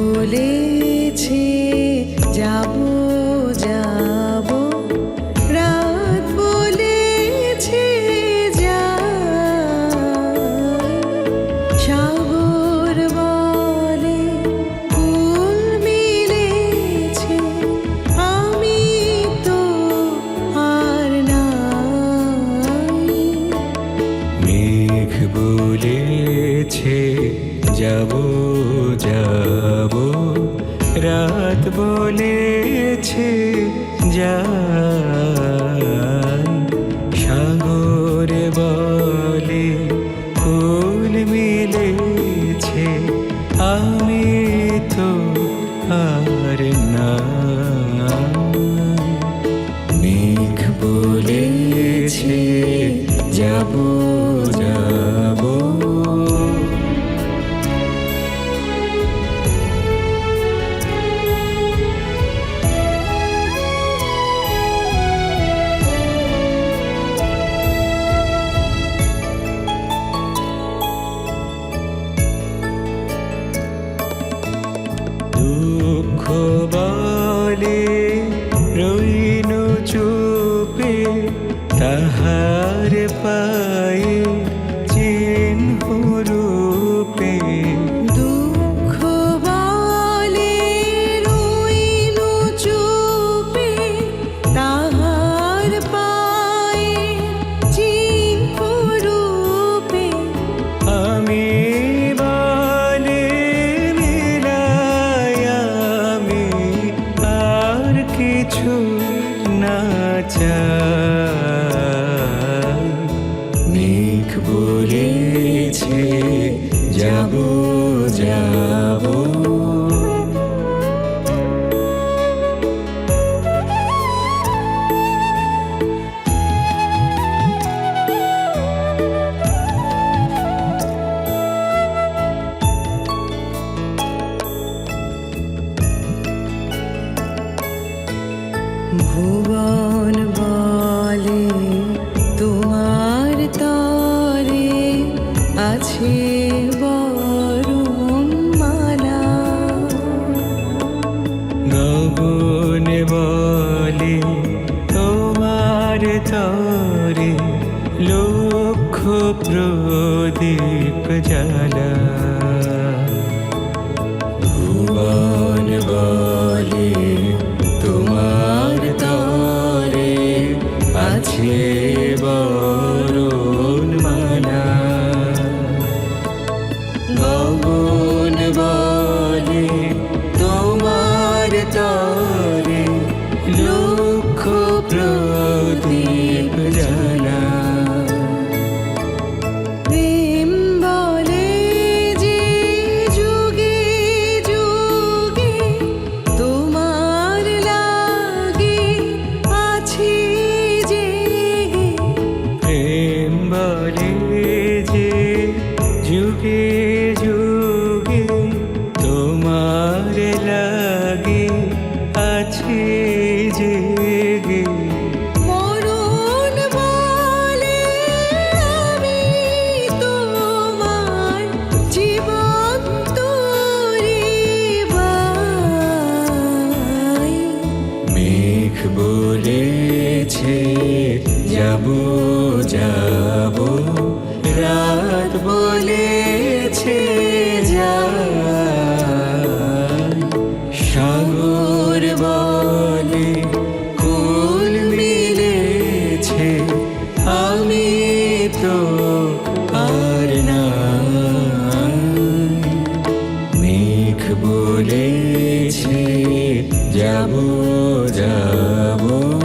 বলেছে যাব যাব। বলেছে সাগর বলে আমি তো আর বলেছে যাব রাত বলেছে যাই সাগর বলে ফুল মিলেছে আমি তো আর না। মেঘ বলেছে যাব তাহা মেঘ বলেছে যাব যাব। প্রদীপ জ্বালা ভুবন বলে তোমার তরে আছে বরুণ বলেছে, যাব যাব। রাত বলেছে সাগর বলে, কুল মিলেছে, আমি তো আর না মেঘ বলেছে যাব যাব।